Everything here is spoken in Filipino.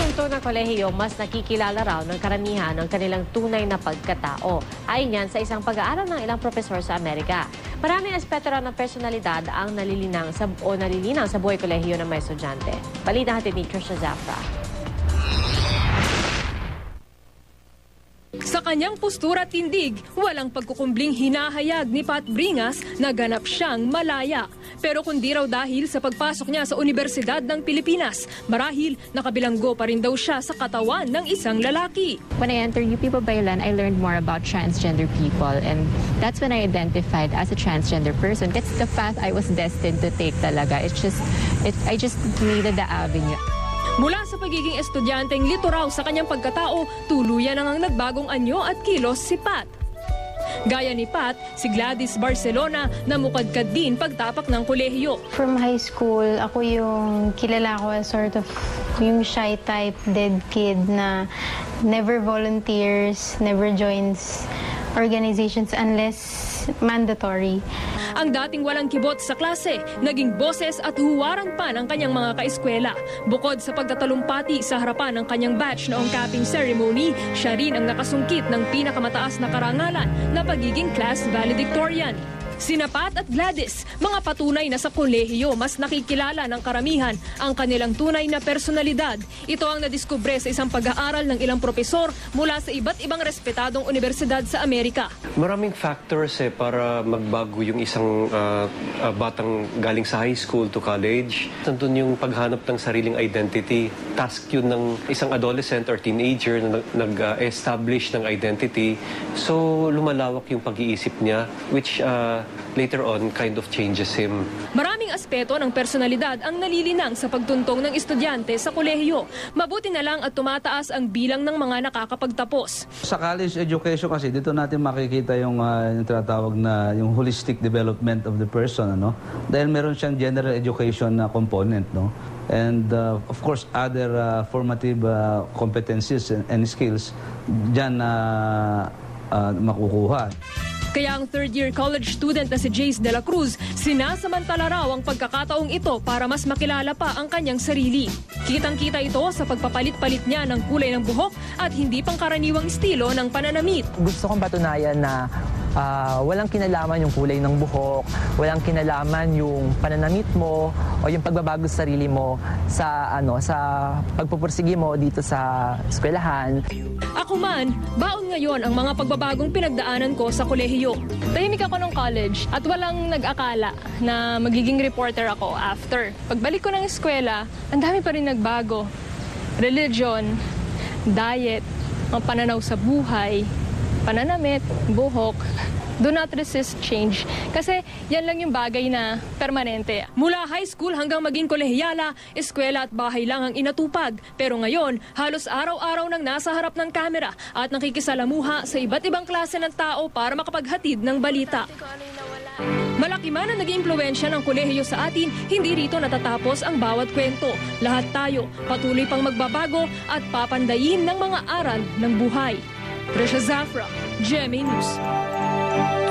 pagtuntong ng kolehiyo, mas nakikilala raw ng karamihan ng kanilang tunay na pagkatao. Ayon yan sa isang pag-aaral ng ilang profesor sa Amerika. Maraming aspeto raw ng personalidad ang nalilinang sa, o nalilinang sa buhay kolehiyo ng mga estudyante. Balita hatid ni Trisha Zafra. Kanyang postura at tindig, walang pagkukumbling hinahayag ni Pat Bringas na ganap siyang malaya. Pero kundi raw dahil sa pagpasok niya sa Universidad ng Pilipinas, marahil nakabilanggo pa rin daw siya sa katawan ng isang lalaki. When I entered UP Babaylan, I learned more about transgender people and that's when I identified as a transgender person. That's the path I was destined to take talaga. It's just, it, I just needed the avenue. Mula sa pagiging estudyanteng lito raw sa kanyang pagkatao, tuluyan na ngang nagbagong anyo at kilos si Pat. Gaya ni Pat, si Gladys Barcelona na mukadkad din pagtapak ng kolehiyo. From high school, ako yung kilala ko as sort of yung shy type, dead kid na never volunteers, never joins organizations unless mandatory. Ang dating walang kibot sa klase, naging boses at huwaran pa ng kanyang mga kaeskwela. Bukod sa pagtatalumpati sa harapan ng kanyang batch noong capping ceremony, siya rin ang nakasungkit ng pinakamataas na karangalan na pagiging class valedictorian. Sina Pat at Gladys, mga patunay na sa kolehiyo mas nakikilala ng karamihan ang kanilang tunay na personalidad. Ito ang nadiskubre sa isang pag-aaral ng ilang propesor mula sa iba't ibang respetadong universidad sa Amerika. Maraming factors eh para magbago yung isang ah, ah, batang galing sa high school to college. Nandun yung paghanap ng sariling identity. Task yun ng isang adolescent or teenager na nag- nag-establish ng identity. So lumalawak yung pag-iisip niya which ah, later on kind of changes him. Maraming aspeto ng personalidad ang nalilinang sa pagtuntong ng estudyante sa kolehiyo. Mabuti na lang at tumataas ang bilang ng mga nakakapagtapos. Sa college education kasi, dito natin makikita yung, ah, yung tinatawag na yung holistic development of the person. Ano? Dahil meron siyang general education na component. No? And uh, of course, other uh, formative uh, competencies and, and skills dyan na uh, makukuha. Kaya ang third-year college student na si Jace de la Cruz, sinasamantala raw ang pagkakataong ito para mas makilala pa ang kanyang sarili. Kitang-kita ito sa pagpapalit-palit niya ng kulay ng buhok at hindi pangkaraniwang estilo ng pananamit. gusto kong patunayan na ah, walang kinalaman yung kulay ng buhok, walang kinalaman yung pananamit mo o yung pagbabago sa sarili mo sa ano sa pagpupursigi mo dito sa eskwelahan. Ako man, baon ngayon ang mga pagbabagong pinagdaanan ko sa kolehiyo. Tahimik ako ng college at walang nag-akala na magiging reporter ako after. Pagbalik ko ng eskwela, ang dami pa rin nagbago. Religion, diet, ang pananaw sa buhay, pananamit, buhok. Do not resist change. Kasi yan lang yung bagay na permanente. Mula high school hanggang maging kolehiyala, eskwela at bahay lang ang inatupag. Pero ngayon, halos araw-araw nang nasa harap ng kamera at nakikisalamuha sa iba't ibang klase ng tao para makapaghatid ng balita. Malaki man ang naging impluensya ng kolehiyo sa atin, hindi rito natatapos ang bawat kwento. Lahat tayo patuloy pang magbabago at papandayin ng mga aral ng buhay. Precious Zafra, GMA News.